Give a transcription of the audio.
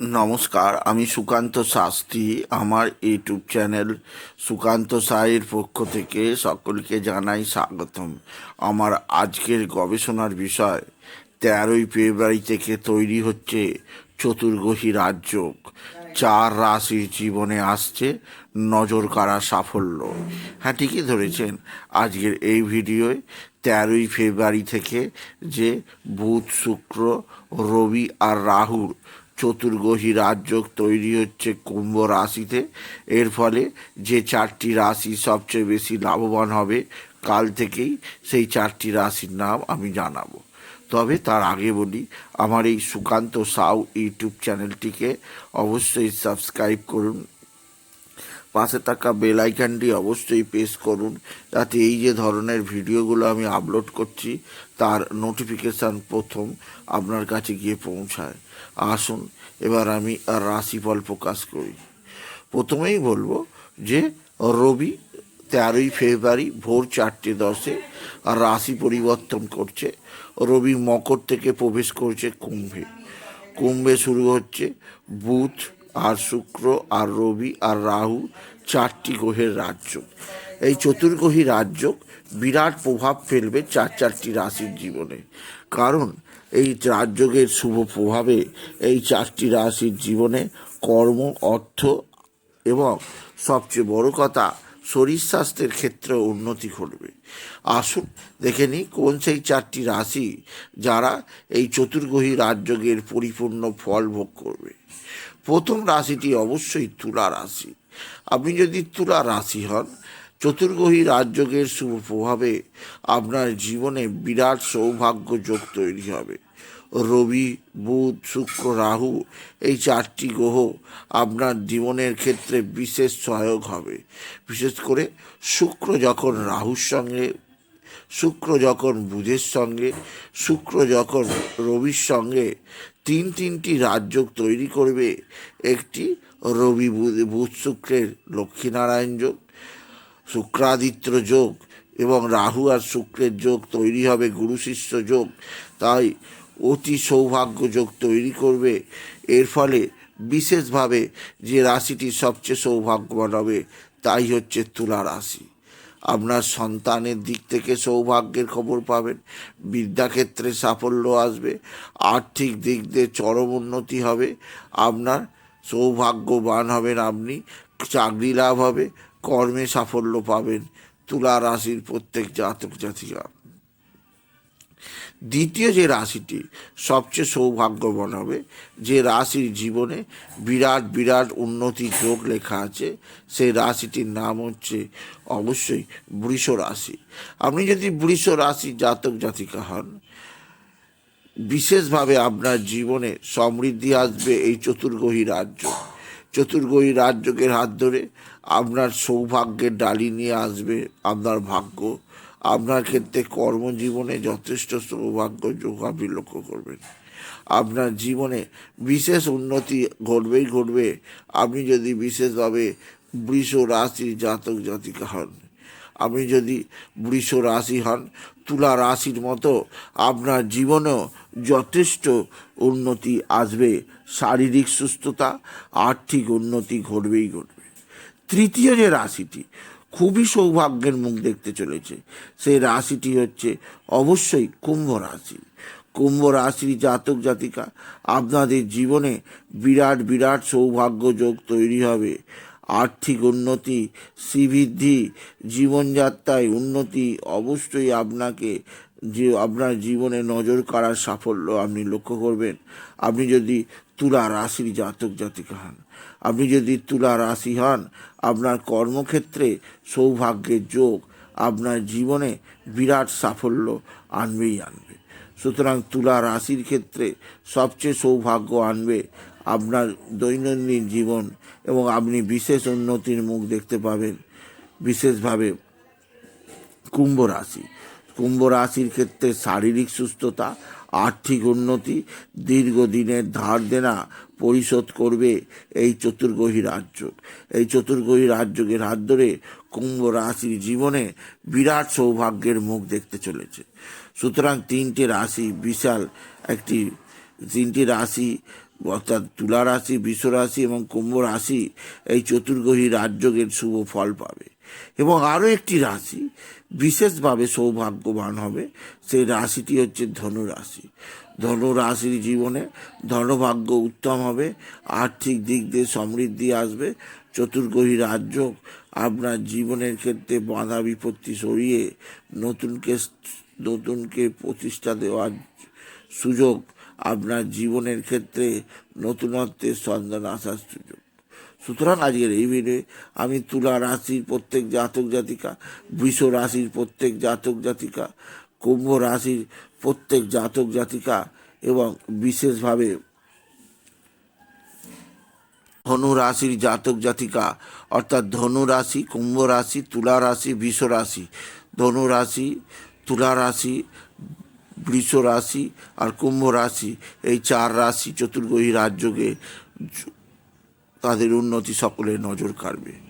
নমস্কার, আমি সুকান্ত শাস্ত্রী। আমার ইউটিউব চ্যানেল সুকান্ত সাইয়ের পক্ষ থেকে সকলকে জানাই স্বাগতম। আমার আজকের গবেষণার বিষয়, তেরোই ফেব্রুয়ারি থেকে তৈরি হচ্ছে চতুর্গহী রাজযোগ চার রাশির জীবনে আসছে, নজর কাড়া সাফল্য। হ্যাঁ ঠিকই ধরেছেন, আজকের এই ভিডিওয় তেরোই ফেব্রুয়ারি থেকে যে বুধ, শুক্র, রবি আর রাহুর চতুর্গহী রাজযোগ তৈরি হচ্ছে কুম্ভ রাশিতে। এর ফলে যে চারটি রাশি সবচেয়ে বেশি লাভবান হবে, কাল থেকেই সেই চারটি রাশির নাম আমি জানাব। তবে তার আগে বলি, আমার এই সুকান্ত সাউ ইউটিউব চ্যানেলটিকে অবশ্যই সাবস্ক্রাইব করুন। পাশে থাকা বেল আইকনটি অবশ্যই প্রেস করুন, যাতে এই যে ধরনের ভিডিওগুলো আমি আপলোড করছি, তার নোটিফিকেশান প্রথম আপনার কাছে গিয়ে পৌঁছায়। আসুন, এবার আমি রাশিফল প্রকাশ করি। প্রথমেই বলব যে, রবি তেরোই ফেব্রুয়ারি ভোর চারটে দশে রাশি পরিবর্তন করছে। রবি মকর থেকে প্রবেশ করছে কুম্ভে। কুম্ভে শুরু হচ্ছে বুধ আর শুক্র, আর রবি, আর রাহু চারটি গ্রহের রাজ্য। এই চতুর্গ্রহী রাজ্য বিরাট প্রভাব ফেলবে চার চারটি রাশির জীবনে। কারণ এই রাজযোগের শুভ প্রভাবে এই চারটি রাশির জীবনে কর্ম, অর্থ এবং সবচেয়ে বড় কথা শরীর স্বাস্থ্যের ক্ষেত্রে উন্নতি ঘটবে। আসুন দেখে নিই কোন সেই চারটি রাশি যারা এই চতুর্গ্রহী রাজযোগের পরিপূর্ণ ফল ভোগ করবে। প্রথম রাশিটি অবশ্যই তুলা রাশি। আপনি যদি তুলা রাশি হন চতুর্গ্রহী রাজযোগের শুভ প্রভাবে আপনার জীবনে বিরাট সৌভাগ্য যোগ তৈরি হবে। রবি, বুধ, শুক্র, রাহু এই চারটি গ্রহ আপনার জীবনের ক্ষেত্রে বিশেষ সহায়ক হবে। বিশেষ করে শুক্র যখন রাহুর সঙ্গে শুক্র যখন বুধের সঙ্গে, শুক্র যখন রবির সঙ্গে তিন তিনটি রাজযোগ তৈরি করবে, একটি রবি বুধ বুধ শুক্রের লক্ষ্মীনারায়ণ যোগ, শুক্রাদিত্য যোগ এবং রাহু আর শুক্রের যোগ তৈরি হবে, গুরু শিষ্য যোগ। তাই অতি সৌভাগ্য যোগ তৈরি করবে। এর ফলে বিশেষভাবে যে রাশিটি সবচেয়ে সৌভাগ্যবান হবে, তাই হচ্ছে তুলা রাশি। আপনার সন্তানের দিক থেকে সৌভাগ্যের খবর পাবেন। বিদ্যাক্ষেত্রে সাফল্য আসবে। আর্থিক দিক দিয়ে চরম উন্নতি হবে। আপনার সৌভাগ্যবান হবেন আপনি। চাকরি লাভ হবে। কর্মে সাফল্য পাবেন। তুলা রাশির প্রত্যেক জাতক জাতিকা। দ্বিতীয় যে রাশিটি সবচেয়ে সৌভাগ্যবান হবে, যে রাশির জীবনে বিরাট বিরাট উন্নতি যোগ লেখা আছে, সেই রাশিটির নাম হচ্ছে অবশ্যই বৃষ রাশি। আপনি যদি বৃষ রাশি জাতক জাতিকা হন, বিশেষভাবে আপনার জীবনে সমৃদ্ধি আসবে এই চতুর্গহী রাজ্য। চতুর্গ্রহী রাজ্যকের হাত ধরে আপনার সৌভাগ্যের ডালি নিয়ে আসবে আপনার ভাগ্য। আপনার ক্ষেত্রে কর্মজীবনে যথেষ্ট সৌভাগ্য যোগ আপনি লক্ষ্য করবেন। আপনার জীবনে বিশেষ উন্নতি ঘটবেই ঘটবে। আপনি যদি বিশেষভাবে বৃষ রাশির জাতক জাতিকা হন, আপনি যদি বৃষ রাশি হন, তুলা রাশির মতো আপনার জীবনেও যথেষ্ট উন্নতি আসবে। শারীরিক সুস্থতা, আর্থিক উন্নতি ঘটবেই ঘটবে। তৃতীয় যে রাশিটি খুবই সৌভাগ্যের মুখ দেখতে চলেছে। সেই রাশিটি হচ্ছে অবশ্যই কুম্ভ রাশি। কুম্ভ রাশির জাতক জাতিকা, আপনাদের জীবনে বিরাট বিরাট সৌভাগ্য যোগ তৈরি হবে। আর্থিক উন্নতি, শ্রীবৃদ্ধি, জীবনযাত্রায় উন্নতি অবশ্যই আপনাকে যে আপনার জীবনে নজর কাড়ার সাফল্য আপনি লক্ষ্য করবেন। আপনি যদি তুলা রাশির জাতক জাতিকা হন আপনি যদি তুলা রাশি হন, আপনার কর্মক্ষেত্রে সৌভাগ্যের যোগ, আপনার জীবনে বিরাট সাফল্য আনবেই আনবে। সুতরাং তুলা রাশির ক্ষেত্রে সবচেয়ে সৌভাগ্য আনবে আপনার দৈনন্দিন জীবন এবং আপনি বিশেষ উন্নতির মুখ দেখতে পাবেন। বিশেষভাবে কুম্ভ রাশি। কুম্ভ রাশির ক্ষেত্রে শারীরিক সুস্থতা, আর্থিক উন্নতি, দীর্ঘদিনের ধার দেনা পরিশোধ করবে এই চতুর্গ্রহী রাজ্য। এই চতুর্গ্রহী রাজ্যের হাত ধরে কুম্ভ রাশির জীবনে বিরাট সৌভাগ্যের মুখ দেখতে চলেছে। সুতরাং তিনটি রাশি বিশাল, একটি তিনটি রাশি অর্থাৎ তুলা রাশি বিশ্ব রাশি এবং কুম্ভ রাশি এই চতুর্গ্রহী রাজযোগের শুভ ফল পাবে। এবং আরও একটি রাশি বিশেষভাবে সৌভাগ্যবান হবে, সেই রাশিটি হচ্ছে ধনু রাশি ধনু রাশির জীবনে ধনভাগ্য উত্তম হবে, আর্থিক দিক দিয়ে সমৃদ্ধি আসবে চতুর্গ্রহী রাজ্য আপনার জীবনের ক্ষেত্রে বাধা বিপত্তি সরিয়ে নতুনকে নতুনকে প্রতিষ্ঠা দেওয়ার সুযোগ আপনার জীবনের ক্ষেত্রে নতুনত্বের সন্ধান আসার সুযোগ। সুতরাং আজকের এই ভিডিওয়ে আমি তুলা রাশির প্রত্যেক জাতক জাতিকা, বৃষ রাশির প্রত্যেক জাতক জাতিকা, কুম্ভ রাশির প্রত্যেক জাতক জাতিকা এবং বিশেষভাবে ধনু রাশির জাতক জাতিকা, অর্থাৎ ধনু রাশি, কুম্ভ রাশি, তুলা রাশি, বৃষ রাশি। ধনু রাশি, তুলা রাশি, বৃষ রাশি আর কুম্ভ রাশি, এই চার রাশি চতুর্গ্রহী রাজযোগে জ- তাদের উন্নতি সকলের নজর কাড়বে।